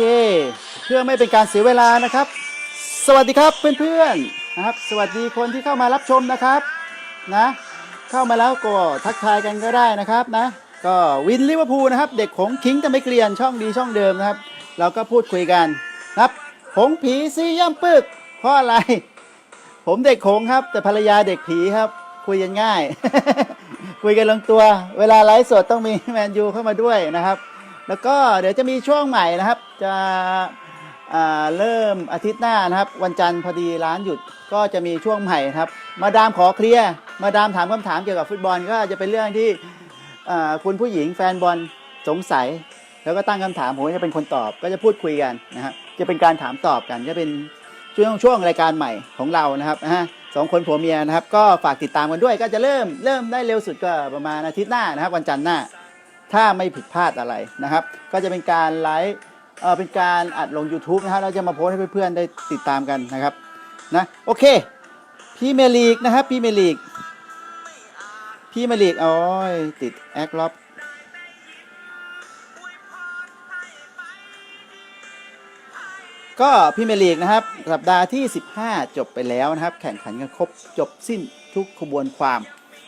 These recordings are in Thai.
เค เพื่อไม่เป็นการเสียเวลานะครับ สวัสดีครับเพื่อนๆนะครับ สวัสดีคนที่เข้ามารับชมนะครับนะ เข้ามาแล้วก็ทักทายกันก็ได้นะครับนะ ก็วินลิเวอร์พูลนะครับ เด็กของคิงจะไม่เกลียนช่องดีช่องเดิมนะครับ เราก็พูดคุยกันนะครับหงผีซีย่ำปึกเพราะอะไร ผมเด็กโขงครับ แต่ภรรยาเด็กผีครับ คุยกันง่าย คุยกันลงตัว เวลาไลฟ์สดต้องมีแมนยูเข้ามาด้วยนะครับ แล้วก็เดี๋ยวจะมีช่วงใหม่นะครับ จะเริ่มอาทิตย์หน้านะครับ วันจันทร์พอดีร้านหยุดก็จะมีช่วงใหม่ครับ มาดามขอเคลียร์มาดามถามคำถามเกี่ยวกับฟุตบอลก็จะเป็นเรื่องที่คุณผู้หญิงแฟนบอลสงสัย แล้วก็ตั้งคำถามผมจะเป็นคนตอบก็จะพูดคุยกันนะครับจะเป็นการถามตอบกันจะเป็นช่วงช่วงรายการใหม่ของเรานะครับนะฮะสองคนผัวเมียนะครับ ก็ฝากติดตามกันด้วย ก็จะเริ่มเริ่มได้เร็วสุดก็ประมาณอาทิตย์หน้านะครับ วันจันทร์หน้า ถ้าไม่ผิดพลาดอะไรนะครับ ก็จะเป็นการไลฟ์เป็นการอัดลง YouTube นะฮะเราจะมาโพสให้เพื่อนๆได้ติดตามกันนะครับนะโอเคพี่เมลีกนะครับพี่เมลีกพี่เมลีกโอ้ยติดแอคล็อบก็พี่เมลีกนะครับ สัปดาห์ที่ 15 จบไปแล้วนะครับ แข่งขันกันครบจบสิ้นทุกขบวนความ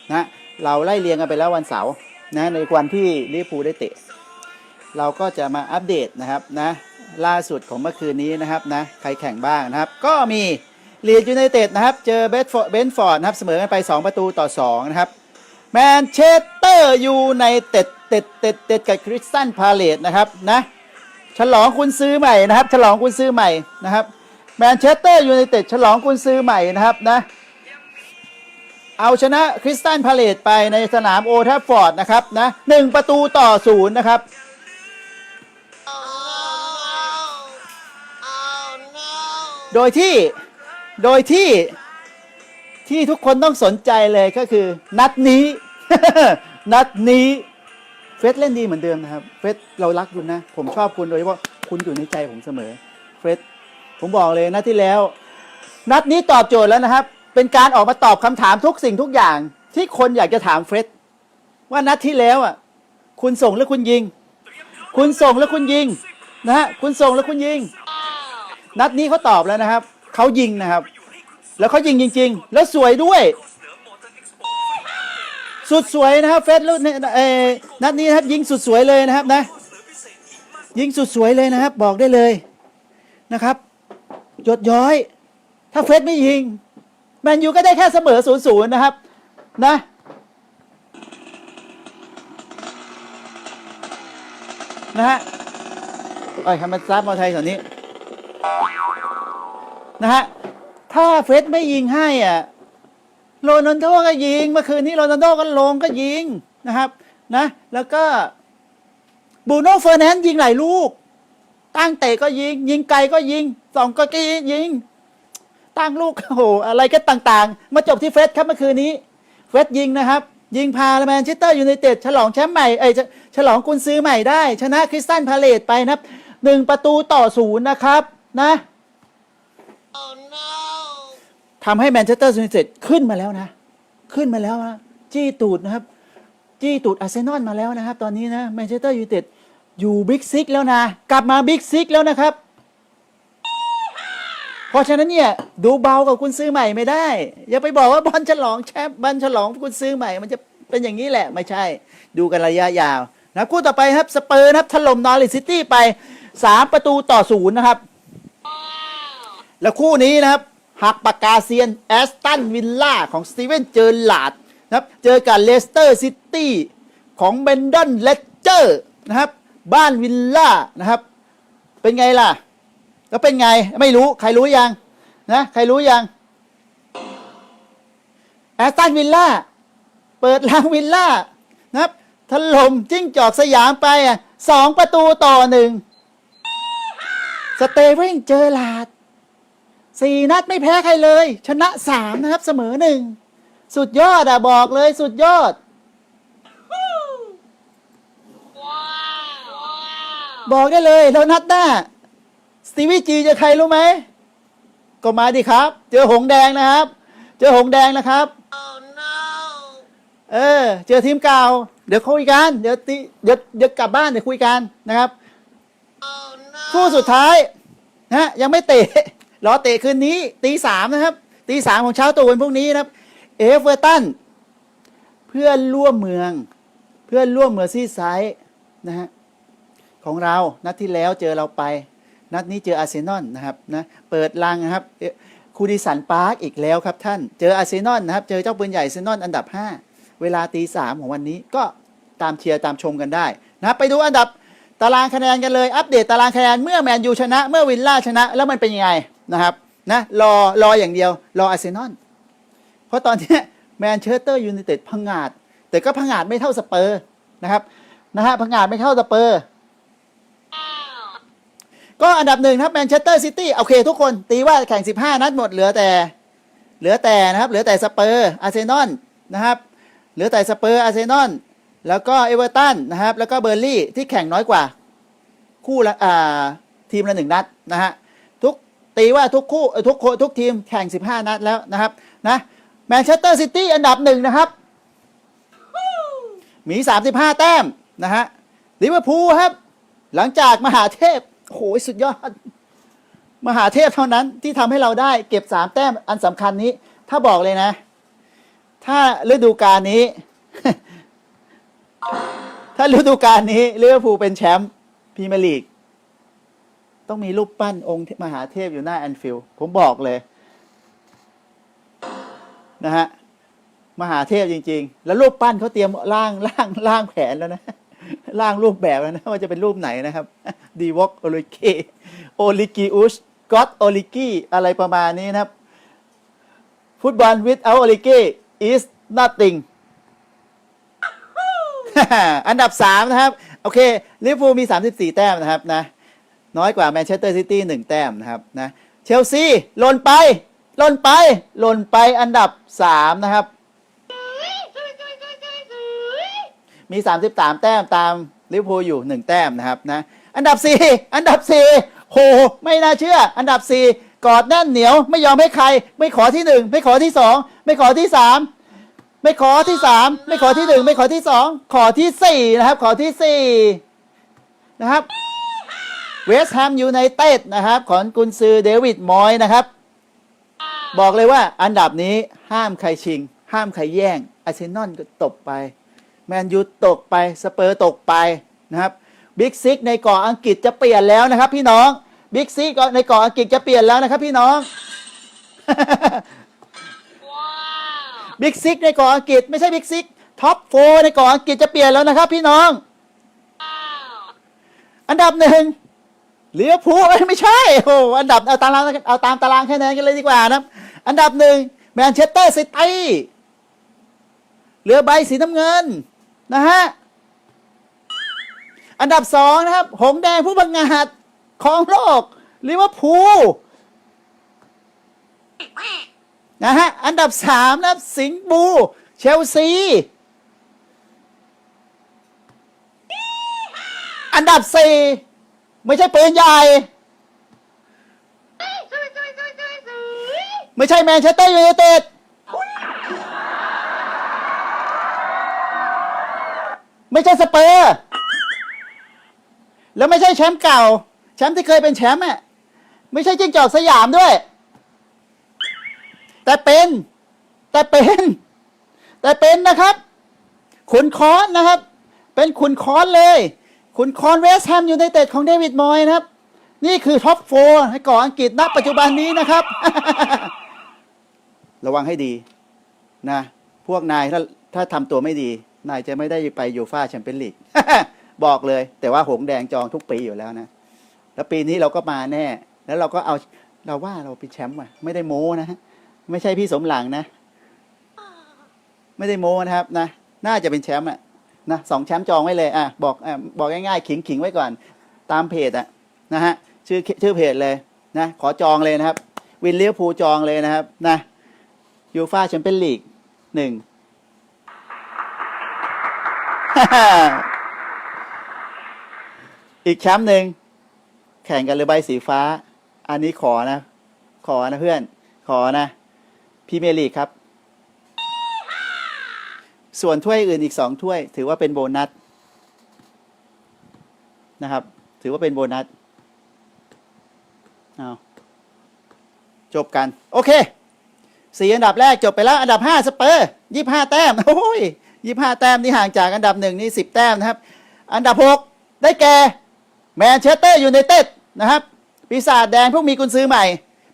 นะเราไล่เรียงกันไปแล้ววันเสาร์ นะในวันที่ลิเวอร์พูลได้เตะ เราก็จะมาอัปเดตนะครับนะล่าสุดของเมื่อคืนนี้นะครับนะใครแข่งบ้างนะครับ ก็มีลีดยูไนเต็ดนะครับ เจอเบนฟอร์ดเบนฟอร์ดนะครับ เสมอกันไป 2 ประตูต่อ 2 นะครับแมนเชสเตอร์ยูไนเต็ดเต็ดเต็ดเต็ดกับคริสตันพาเลตนะครับนะฉลองคุณซื้อใหม่นะครับ ฉลองคุณซื้อใหม่นะครับแมนเชสเตอร์ยูไนเต็ดฉลองคุณซื้อใหม่นะครับนะ เอาชนะคริสตันพาเลตไปในสนามโอทัฟฟอร์ดนะครับนะหนึ่งประตูต่อศูนย์นะครับ โดยที่โดยที่ที่ทุกคนต้องสนใจเลยก็คือ นัดนี้ นัดนี้เฟสเล่นดีเหมือนเดิมนะครับ เฟสเรารักคุณนะ ผมชอบคุณโดยเฉพาะคุณอยู่ในใจผมเสมอ เฟสผมบอกเลยนัดที่แล้ว นัดนี้ตอบโจทย์แล้วนะครับ เป็นการออกมาตอบคำถามทุกสิ่งทุกอย่างที่คนอยากจะถามเฟรดว่านัดที่แล้วอะ คุณส่งแล้วคุณยิง คุณส่งแล้วคุณยิงนะฮะคุณส่งแล้วคุณยิง นัดนี้เขาตอบแล้วนะครับเขายิงนะครับ แล้วเขายิงจริง ๆ แล้วสวยด้วย สุดสวยนะครับเฟสล้วเนี่ยเอ่อนัดนี้นะครับยิงสุดสวยเลยนะครับนะ ยิงสุดสวยเลยนะครับ บอกได้เลยนะครับ ยดย้อย ถ้าเฟสไม่ยิง แมนยูก็ได้แค่เสมอศูนย์ศูนย์นะครับนะนะฮะเอ้ยทำมันซับมาไทยแถวนี้นะฮะถ้าเฟสไม่ยิงให้อะโรนัลโดก็ยิง เมื่อคืนนี้โรนัลโดก็ลงก็ยิงนะครับนะแล้วก็บูโน่เฟอร์แนนด์ยิงหลายลูกตั้งเตะก็ยิง ยิงไกลก็ยิงสองก็ยิง ตั้งลูกโอ้โหอะไรก็ต่างๆ มาจบที่เฟสครับเมื่อคืนนี้ เฟสยิงนะครับ ยิงพาแมนเชสเตอร์ยูไนเต็ดฉลองแชมป์ใหม่เอ้ยฉลองกุนซื้อใหม่ได้ ชนะคริสตันพาเลตไปนะครับหนึ่งประตูต่อศูนย์นะครับนะทำให้แมนเชสเตอร์ยูไนเต็ดขึ้นมาแล้วนะ ขึ้นมาแล้วนะจี้ตูดนะครับ จี้ตูดอาร์เซนอลมาแล้วนะครับ ตอนนี้นะแมนเชสเตอร์ยูไนเต็ดอยู่บิ๊กซิกแล้วนะ กลับมาบิ๊กซิกแล้วนะครับ เพราะฉะนั้นเนี่ยดูเบากับคุณซื้อใหม่ไม่ได้ อย่าไปบอกว่าบอลฉลองแชมป์บอลฉลองคุณซื้อใหม่ มันจะเป็นอย่างนี้แหละไม่ใช่ ดูกันระยะยาวนะคู่ต่อไปครับสเปอร์นะครับถล่มนอริซิตี้ไป 3 ประตูต่อศูนย์นะครับ แล้วคู่นี้นะครับหักปากกาเซียนแอสตันวิลล่าของสตีเวนเจอร์ลาดนะครับเจอกับเลสเตอร์ซิตี้ของเบนดอนเลเจอร์นะครับบ้านวิลล่านะครับ เป็นไงล่ะ แล้วเป็นไงไม่รู้ใครรู้ยังนะใครรู้ยังแอสตันวิลล่าเปิดรางวิลล่านะครับถล่มจิ้งจอกสยามไปอะสองประตูต่อหนึ่งสเตเวนเจอร์ลาดสี่นัดไม่แพ้ใครเลย ชนะสามนะครับเสมอหนึ่งสุดยอดอะบอกเลยสุดยอด บอกได้เลยแล้วนัดหน้า สตีวีจีจะใครรู้ไหมก็มาดิครับ เจอหงแดงนะครับ เจอหงแดงนะครับเออ เจอทีมเก่า เดี๋ยวคุยกัน เดี๋ยวติเดี๋ยวเดี๋ยวกลับบ้านเดี๋ยวคุยกันนะครับ Oh คู่สุดท้ายนะยังไม่เตะรอเตะคืนนี้ตีสามนะครับตีสามของเช้าตรู่วันพรุ่งนี้นะครับ เอฟเวอร์ตันเพื่อนร่วมเมือง เพื่อนร่วมเมอร์ซี่ไซด์นะฮะของเรานัดที่แล้วเจอเราไป นัดนี้เจออาร์เซนอลนะครับนะเปิดลังนะครับคูดิสันพาร์คอีกแล้วครับท่าน เจออาร์เซนอลนะครับ เจอเจ้าปืนใหญ่อาร์เซนอลอันดับ 5 เวลาตีสามของวันนี้ก็ตามเชียร์ตามชมกันได้นะไปดูอันดับตารางคะแนนกันเลย อัปเดตตารางคะแนนเมื่อแมนยูชนะ เมื่อวิลล่าชนะ แล้วมันเป็นยังไงนะครับนะรอรออย่างเดียว รออาร์เซนอลเพราะตอนนี้แมนเชสเตอร์ยูไนเต็ดพังงาด แต่ก็พังงาดไม่เท่าสเปอร์นะครับนะฮะพังงาดไม่เท่าสเปอร์ ก็อันดับหนึ่งครับแมนเชสเตอร์ซิตี้โอเคทุกคนตีว่าแข่ง 15 นัดหมดเหลือแต่ เหลือแต่นะครับ เหลือแต่สเปอร์อาร์เซนอลนะครับ เหลือแต่สเปอร์อาร์เซนอลแล้วก็เอเวอร์ตันนะครับ แล้วก็เบอร์ลี่ที่แข่งน้อยกว่า คู่ละอ่าทีมละหนึ่งนัดนะฮะทุกตีว่าทุกคู่ทุกคนทุกทีมแข่ง 15 นัดแล้วนะครับนะแมนเชสเตอร์ซิตี้อันดับหนึ่งนะครับมี 35 แต้มนะฮะลิเวอร์พูลครับ หลังจากมหาเทพ โอ้โหสุดยอด มหาเทพเท่านั้นที่ทำให้เราได้เก็บ3แต้มอันสำคัญนี้ ถ้าบอกเลยนะ ถ้าฤดูกาลนี้ ถ้าฤดูกาลนี้ลิเวอร์พูลเป็นแชมป์พรีเมียร์ลีก ต้องมีรูปปั้นองค์มหาเทพอยู่หน้าแอนฟิลด์ผมบอกเลย นะฮะมหาเทพจริง ๆ แล้วรูปปั้นเขาเตรียมร่างร่างร่างแผนแล้วนะ ร่างรูปแบบนะว่าจะเป็นรูปไหนนะครับดีวอกโอลิเกโอลิกิอุสก็อตโอลิกีอะไรประมาณนี้นะครับฟุตบอล without โอลิเก is nothing อันดับ 3 นะครับ โอเคลิเวอร์พูลมี 34 แต้มนะครับนะน้อยกว่าแมนเชสเตอร์ซิตี้1แต้มนะครับนะเชลซีหล่นไปหล่นไปหล่นไปอันดับ 3 นะครับ มี 33 แต้มตามลิเวอร์พูลอยู่ 1 แต้มนะครับนะอันดับ 4 อันดับ 4 โห ไม่น่าเชื่อ อันดับ 4 กอดแน่นเหนียวไม่ยอมให้ใคร ไม่ขอที่ 1 ไม่ขอที่ 2 ไม่ขอที่ 3 ไม่ขอที่ 3 ไม่ขอที่ 1 ไม่ขอที่ 2 ขอที่ 4 นะครับ ขอที่ 4 นะครับเวสต์แฮมยูไนเต็ดนะครับ ของกุนซือเดวิดมอยนะครับ บอกเลยว่าอันดับนี้ห้ามใครชิง ห้ามใครแย่งอาร์เซนอลก็ตกไป แมนยูตกไปสเปอร์ตกไปนะครับบิ๊กซิกในเกาะอังกฤษจะเปลี่ยนแล้วนะครับ พี่น้องบิ๊กซิกในเกาะอังกฤษจะเปลี่ยนแล้วนะครับ พี่น้องบิ๊กซิกในเกาะอังกฤษไม่ใช่บิ๊กซิกท็อปโฟในเกาะอังกฤษจะเปลี่ยนแล้วนะครับ พี่น้อง อันดับหนึ่งลิเวอร์พูลเอ้ยไม่ใช่โอ้โหอันดับเอาตารางเอาตามตารางคะแนนกันเลยดีกว่านะครับอันดับหนึ่งแมนเชสเตอร์ซิตี้เหลือใบสีน้ำเงิน นะฮะ อันดับสองนะครับ หงแดงผู้บังงาดของโลกลิเวอร์พูลนะฮะ อันดับสามนะครับ สิงห์บูเชลซีอันดับสี่ไม่ใช่ปืนใหญ่ ไม่ใช่แมนเชสเตอร์ยูไนเต็ด ไม่ใช่สเปอร์ แล้วไม่ใช่แชมป์เก่า แชมป์ที่เคยเป็นแชมป์อะไม่ใช่จิ้งจอกสยามด้วย แต่เป็น แต่เป็น แต่เป็นนะครับ ขุนคอนนะครับ เป็นขุนคอนเลย ขุนคอนเวสต์แฮมยูไนเต็ดของเดวิดมอยนะครับ นี่คือท็อปโฟร์ให้ก่ออังกฤษณปัจจุบันนี้นะครับ ระวังให้ดีนะ พวกนายถ้าถ้าทำตัวไม่ดี นายจะไม่ได้ไปยูฟ่าแชมเปี้ยนลีกบอกเลย แต่ว่าหงแดงจองทุกปีอยู่แล้วนะ แล้วปีนี้เราก็มาแน่ แล้วเราก็เอาเราว่าเราเป็นแชมป์ว่ะ ไม่ได้โม้นะไม่ใช่พี่สมหลังนะ ไม่ได้โม้นะครับนะ น่าจะเป็นแชมป์อะนะสองแชมป์จองไว้เลยอะบอกอะบอกง่ายๆขิงขิงไว้ก่อน ตามเพจอะนะฮะชื่อชื่อเพจเลยนะขอจองเลยนะครับ วินเลียวพูจองเลยนะครับนะยูฟาแชมเปี้ยนลีกหนึ่ง อีกแชมป์หนึ่งแข่งกันเรือใบสีฟ้า อันนี้ขอนะ ขอนะเพื่อน ขอนะพรีเมลีกครับ ส่วนถ้วยอื่นอีกสองถ้วย ถือว่าเป็นโบนัสนะครับ ถือว่าเป็นโบนัสเอาจบกัน โอเคสี่อันดับแรกจบไปแล้ว อันดับห้าสเปอร์ยี่ห้าแต้มโอ้ย ยี่ห้าแต้มนี่ห่างจากอันดับหนึ่งนี่สิบแต้มนะครับ อันดับหกได้แก่แมนเชสเตอร์อยูไนเต็ดนะครับ ปีศาจแดงผู้มีกุญซื้อใหม่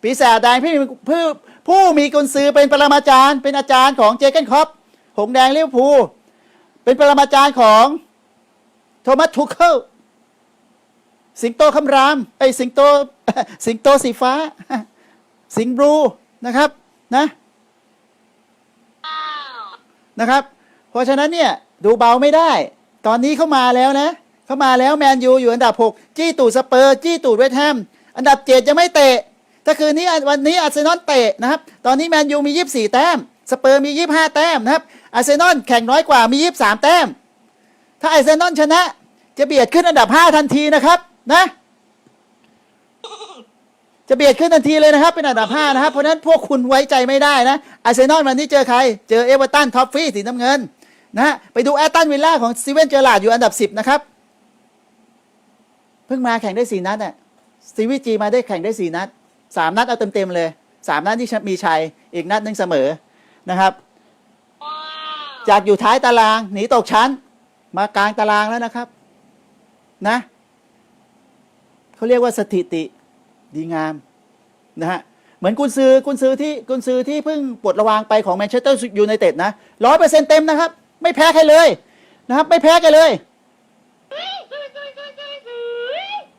ปีศาจแดงผู้มีผู้ผู้มีกุญซื้อเป็นปรมาจารย์ เป็นอาจารย์ของเจเกนคอปหงแดงเลิเวอร์พูลเป็นปรมาจารย์ของโทมัสทูเคิลสิงโตคำรามไอสิงโตสิงโตสีฟ้า สิงบลูนะครับนะนะครับ เพราะฉะนั้นเนี่ยดูเบาไม่ได้ ตอนนี้เข้ามาแล้วนะ เข้ามาแล้วแมนยูอยู่อันดับ 6 จี้ตูดสเปอร์ จี้ตูดเวสต์แฮมอันดับ7ยังไม่เตะถ้าคืนนี้วันนี้อาร์เซนอลเตะนะครับ ตอนนี้แมนยูมี 24 แต้ม สเปอร์มี 25 แต้มนะครับ อาร์เซนอลแข่งน้อยกว่ามี 23 แต้ม ถ้าอาร์เซนอลชนะ จะเบียดขึ้นอันดับ 5 ทันทีนะครับนะ จะเบียดขึ้นทันทีเลยนะครับ เป็นอันดับ 5 นะครับ เพราะฉะนั้นพวกคุณไว้ใจไม่ได้นะ อาร์เซนอลวันนี้เจอใคร เจอเอเวอร์ตันท็อฟฟี่สีน้ำเงิน นะฮะไปดูแอตตันวิลล่าของสตีเวนเจอร์ลาดอยู่อันดับ 10 นะครับ เพิ่งมาแข่งได้ 4 นัดน่ะสตีวีจีมาได้แข่งได้ 4 นัด 3 นัดเอาเต็มๆเลย 3 นัดที่มีชัย อีกนัดหนึ่งเสมอนะครับ จากอยู่ท้ายตารางหนีตกชั้น มากลางตารางแล้วนะครับนะเขาเรียกว่าสถิติดีงามนะฮะเหมือนกุนซือกุนซือที่กุนซือที่เพิ่งปลดระวางไปของแมนเชสเตอร์ยูไนเต็ดนะร้อยเปอร์เซ็นต์เต็มนะครับ ไม่แพ้ใครเลยนะครับ ไม่แพ้ใครเลย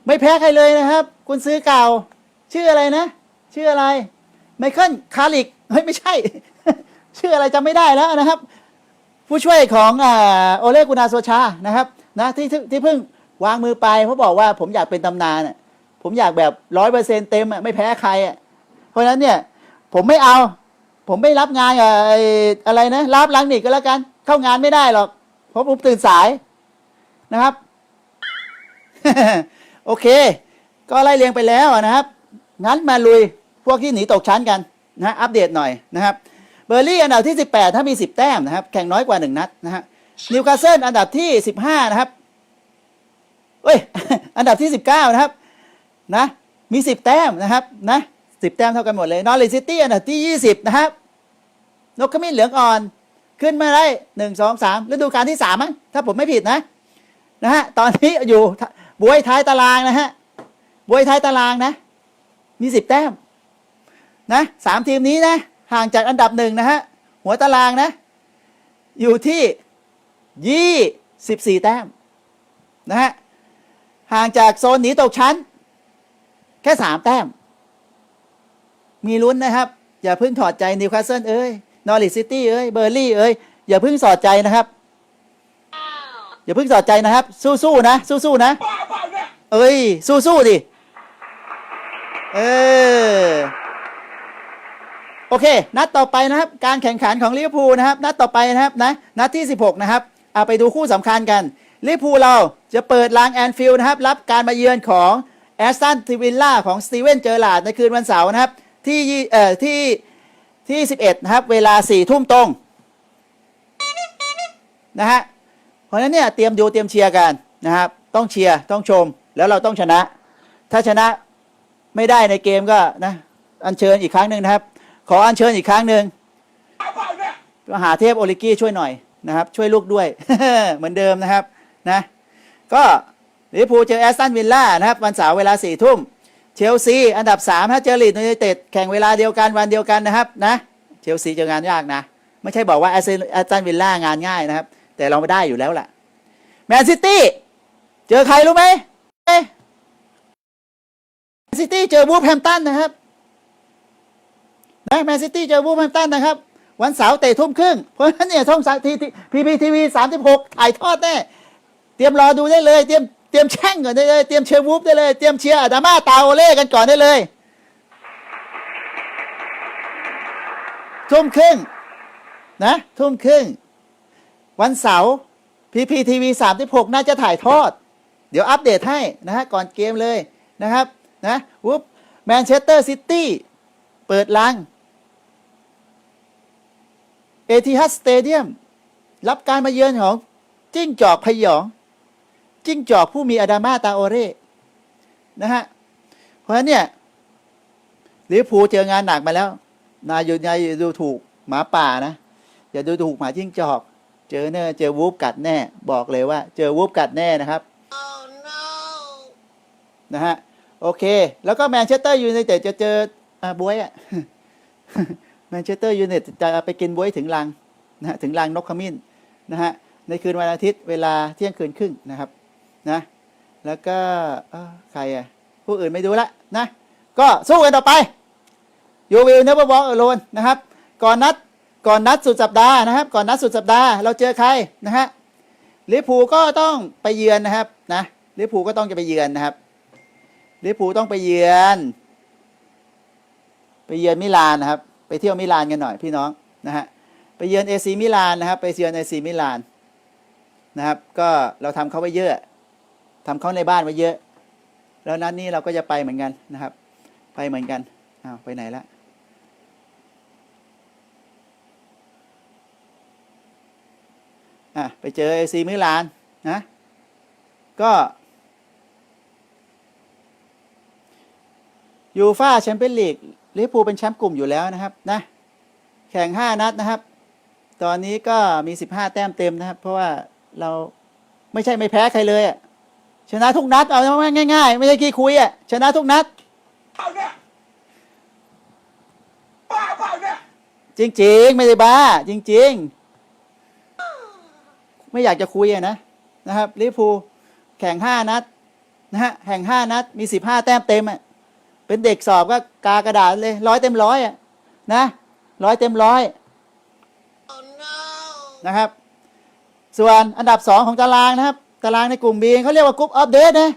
ไม่แพ้ใครเลยนะครับกุนซือเก่า ชื่ออะไรนะ ชื่ออะไร ไมเคิลคาริกเฮ้ยไม่ใช่ ชื่ออะไรจำไม่ได้แล้วนะครับ ผู้ช่วยของอ่าโอเลกุนาโซชานะครับนะที่ที่เพิ่งวางมือไปเพราะบอกว่าผมอยากเป็นตำนานผมอยากแบบร้อยเปอร์เซ็นเต็มอะไม่แพ้ใครอะเพราะฉะนั้นเนี่ย ผมไม่เอา ผมไม่รับงานกับไอ้อะไรนะรับลังนิกก็แล้วกัน เข้างานไม่ได้หรอกเพราะผมตื่นสายนะครับ โอเค ก็ไล่เรียงไปแล้วนะครับ งั้นมาลุยพวกที่หนีตกชั้นกันนะอัปเดตหน่อยนะครับเบอร์ลี่อันดับที่ 18 ถ้ามี 10 แต้มนะครับ แข่งน้อยกว่า 1 นัดนะฮะนิวคาสเซิลอันดับที่ 15 นะครับเอ้ย อันดับที่ 19 นะครับ นะ มี 10 แต้มนะครับ นะ 10 แต้มเท่ากันหมดเลย นอริซิตี้อันดับที่ 20 นะครับ นกขมิ้นเหลืองอ่อน ขึ้นมาได้1 2 3ฤดูกาลที่3มั้งถ้าผมไม่ผิดนะนะฮะตอนนี้อยู่บวยท้ายตารางนะฮะบวยท้ายตารางนะ มี10แต้มนะสามทีมนี้นะห่างจากอันดับหนึ่งนะฮะหัวตารางนะ อยู่ที่ยี่สิบสี่แต้มนะฮะห่างจากโซนหนีตกชั้น แค่สามแต้ม มีลุ้นนะครับ อย่าเพิ่งถอดใจนิวคาสเซิลเอ้ย นอริซิตี้เอ้ยเบอร์ลี่เอ้ยอย่าเพิ่งสอดใจนะครับ อย่าเพิ่งสอดใจนะครับ สู้ๆนะ สู้ๆนะ เอ้ย สู้ๆดิเออโอเค นัดต่อไปนะครับ การแข่งขันของลิเวอร์พูลนะครับ นัดต่อไปนะครับนะนัดที่ 16 นะครับเอาไปดูคู่สำคัญกันลิเวอร์พูลเราจะเปิดลานแอนฟิลด์นะครับ รับการมาเยือนของแอสตันทิวิลล่าของสตีเวนเจอร์ลาดในคืนวันเสาร์นะครับ ที่เอ่อที่ ที่ 11 นะครับ เวลา4ทุ่มตรงนะฮะเพราะฉะนั้นเนี่ยเตรียมดูเตรียมเชียร์กันนะครับ ต้องเชียร์ต้องชมแล้วเราต้องชนะ ถ้าชนะไม่ได้ในเกมก็นะอัญเชิญอีกครั้งหนึ่งนะครับ ขออัญเชิญอีกครั้งหนึ่งมหาเทพโอลิกี้ช่วยหน่อยนะครับ ช่วยลูกด้วย เหมือนเดิมนะครับนะ ก็ลิเวอร์พูลเจอแอสตันวิลล่านะครับ วันเสาร์เวลาสี่ทุ่ม เชลซีอันดับสามถ้าเจอลีดยูไนเต็ดแข่งเวลาเดียวกันวันเดียวกันนะครับนะเชลซีเจองานยากนะ ไม่ใช่บอกว่าแอสตันวิลล่างานง่ายนะครับ แต่เราไม่ได้อยู่แล้วล่ะแมนซิตี้เจอใครรู้ไหมแมนซิตี้เจอวูฟแฮมตันนะครับนะแมนซิตี้เจอวูฟแฮมตันนะครับ วันเสาร์เตะทุ่มครึ่ง เพราะฉะนั้นเนี่ยช่องสามทีพีพีทีวีสามสิบหกถ่ายทอดแน่เตรียมรอดูได้เลยเตรียม เตรียมแช่งก่อนได้เลย เตรียมเชียร์วูฟได้เลย เตรียมเชียร์อาดาม่าตาโอเล่กันก่อนได้เลยทุ่มครึ่งนะทุ่มครึ่ง วันเสาร์พีพีทีวีสามสิบหกน่าจะถ่ายทอด เดี๋ยวอัปเดตให้นะฮะก่อนเกมเลยนะครับนะวูฟแมนเชสเตอร์ซิตี้เปิดลังเอทิฮัสสเตเดียมรับการมาเยือนของจิ้งจอกพยอง จิ้งจอกผู้มีอาดามาตาโอเร่นะฮะเพราะฉะนั้นเนี่ยลิเวอร์พูลเจองานหนักมาแล้ว นายอยู่นายอย่าดูถูกหมาป่านะ อย่าดูถูกหมาจิ้งจอก เจอเน่เจอวูฟกัดแน่ บอกเลยว่า เจอวูฟกัดแน่นะครับนะฮะโอเค แล้วก็แมนเชสเตอร์ยูไนเต็ดจะเจออ่าบวยอะแมนเชสเตอร์ยูไนเต็ดจะไปกินบวยถึงรังนะฮะถึงรังนกขมิ้นนะฮะในคืนวันอาทิตย์เวลาเที่ยงคืนครึ่งนะครับ นะ แล้วก็ใครอะผู้อื่นไม่ดูละนะ ก็สู้กันต่อไปยูวิลเนเวอร์วอล์กอโลนนะครับ ก่อนนัดก่อนนัดสุดสัปดาห์นะครับ ก่อนนัดสุดสัปดาห์เราเจอใครนะฮะลิปูก็ต้องไปเยือนนะครับนะลิปูก็ต้องจะไปเยือนนะครับลิปูต้องไปเยือน ไปเยือนมิลานนะครับ ไปเที่ยวมิลานกันหน่อยพี่น้องนะฮะไปเยือนเอซีมิลานนะครับ ไปเยือนเอซีมิลานนะครับ ก็เราทำเขาไว้เยอะ ทำเขาในบ้านไว้เยอะ แล้วนัดนี้เราก็จะไปเหมือนกันนะครับ ไปเหมือนกันอ้าวไปไหนละอะไปเจอเอซีมิลานนะก็ยูฟาแชมเปี้ยนลีกลิเวอร์พูลเป็นแชมป์กลุ่มอยู่แล้วนะครับนะแข่ง 5 นัดนะครับ ตอนนี้ก็มี 15 แต้มเต็มนะครับ เพราะว่าเราไม่ใช่ไม่แพ้ใครเลยอะ ชนะทุกนัดเอาง่าย ๆ ไม่ใช่ขี้คุยอะชนะทุกนัดเปล่าเนี่ยบ้าเปล่าเนี่ยจริง ๆ ไม่ได้บ้า จริง ๆ ไม่อยากจะคุยอะนะนะครับลิเวอร์พูลแข่ง5นัดนะฮะแข่ง5นัดมี15แต้มเต็มอะเป็นเด็กสอบก็กากระดาษเลยร้อยเต็มร้อยอะนะร้อยเต็มร้อยนะครับ ส่วนอันดับ2ของตารางนะครับ ตารางในกลุ่ม B เขาเรียกว่ากรุ๊ปอัปเดตนะ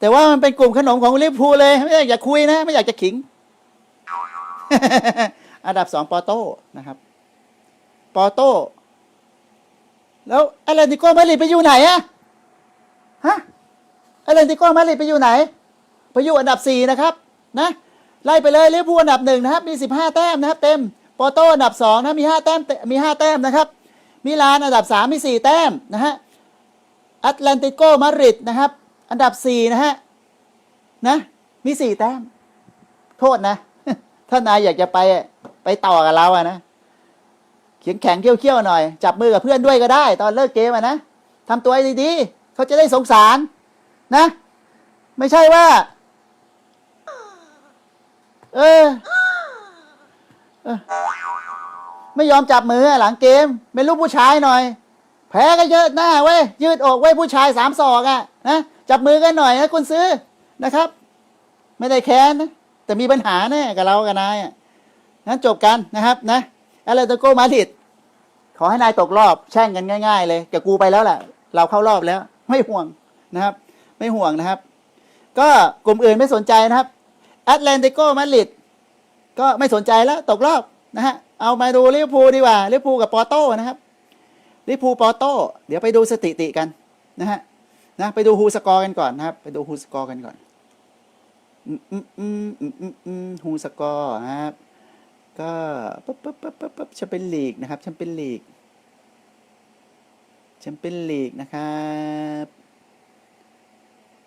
แต่ว่ามันเป็นกลุ่มขนมของลิเวอร์พูลเลย ไม่อยากคุยนะ ไม่อยากจะขิง อันดับสองปอโต้นะครับ ปอโต้ แล้วแอเลนติโกมาดริดไปอยู่ไหนอะฮะแอเลนติโกมาดริดไปอยู่ไหน ไปอยู่อันดับสี่นะครับ นะไล่ไปเลยลิเวอร์พูลอันดับหนึ่งนะครับ มีสิบห้าแต้มนะครับ เต็มปอโต้อันดับสองนะมีห้าแต้มมมีห้าแต้มนะครับมิลานอันดับสามมีสี่แต้มนะฮะ แอตแลนติโกมาดริดนะครับ อันดับสี่นะฮะ นะ มีสี่แต้ม โทษนะ ถ้านายอยากจะไปอะไปต่อกับเราอะนะเขียงแข็งเขี้ยวเขี้ยวๆหน่อย จับมือกับเพื่อนด้วยก็ได้ ตอนเลิกเกมอะนะทำตัวให้ดีๆ เขาจะได้สงสารนะ ไม่ใช่ว่า เออไม่ยอมจับมือหลังเกม เป็นลูกผู้ชายหน่อย แพ้ก็เยอะหน้าเว้ยยืดอกเว้ยผู้ชายสามศอกอะนะจับมือกันหน่อยนะคุณซื้อนะครับ ไม่ได้แค้นนะแต่มีปัญหาแน่กับเรากับนายอะนั้นจบกันนะครับนะแอตเลติโกมาดริดขอให้นายตกรอบแช่งกันง่าย ๆ เลยกับกูไปแล้วแหละเราเข้ารอบแล้ว ไม่ห่วงนะครับ ไม่ห่วงนะครับ ก็กลุ่มอื่นไม่สนใจนะครับแอตเลติโกมาดริดก็ไม่สนใจแล้วตกรอบนะฮะเอามาดูลิเวอร์พูลดีกว่าลิเวอร์พูลกับปอร์โต้นะครับ ลิเวอร์พูปอโต้เดี๋ยวไปดูสถิติกันนะฮะนะไปดูฮูสกอร์กันก่อนนะครับ ไปดูฮูสกอร์กันก่อนอืมอืมอืมอืมอืมฮูสกอร์นะครับ ก็ปั๊บปั๊บปั๊บปั๊บปั๊บแชมเปี้ยนลีกนะครับแชมเปี้ยนลีกแชมเปี้ยนลีกนะครับ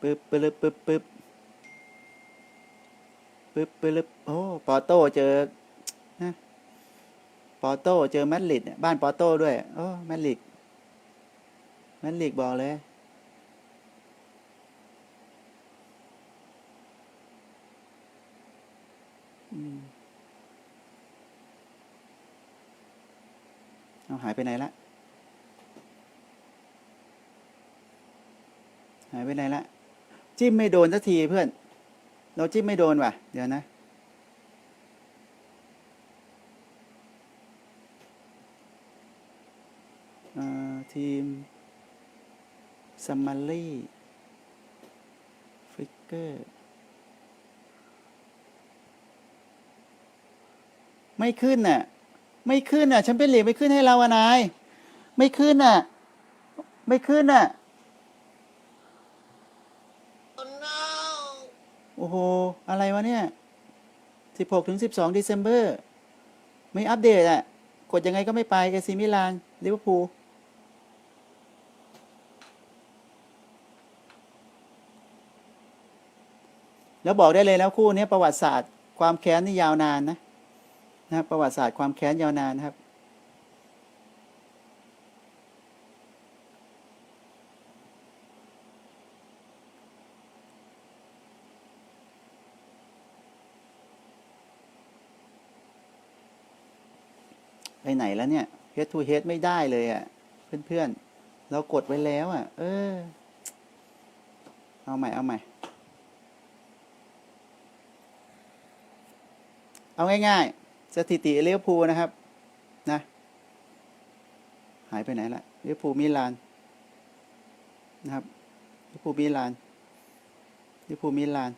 ปึ๊บปึ๊บปึ๊บปึ๊บปึ๊บปึ๊บโอ้ปอโต้เจอ ปอโต้เจอแมดริดเนี่ยบ้านปอโต้ด้วยโอ้แมดริดแมดริดบอกเลยอเอาหายไปไหนละ หายไปไหนละ จิ้มไม่โดนสักทีเพื่อน เราจิ้มไม่โดนว่ะ เดี๋ยวนะ เอ่อ ทีมซัมมารี่ฟิกเกอร์ ไม่ขึ้นน่ะ ไม่ขึ้นน่ะแชมเปี้ยนลีกไม่ขึ้นให้เราอะนาย ไม่ขึ้นน่ะ ไม่ขึ้นน่ะ โอ้โห อะไรวะเนี่ย 16ถึง12 December ไม่อัปเดตอะ กดยังไงก็ไม่ไปเอซีมิลานลิเวอร์พูล แล้วบอกได้เลยแล้วคู่นี้ประวัติศาสตร์ความแค้นนี่ยาวนานนะนะประวัติศาสตร์ความแค้นยาวนานนะครับ ไปไหนแล้วเนี่ย head to head ไม่ได้เลยอะ่ะ เพื่อนๆ เรากดไว้แล้วอะ่ะ เออ เอาใหม่ เอาใหม่ เอาง่ายๆ สถิติเลี้ยวภูนะครับนะหายไปไหนละเลี้ยวภูมิลานนะครับเลี้ยวภูมิลานเลี้ยวภูมิลาน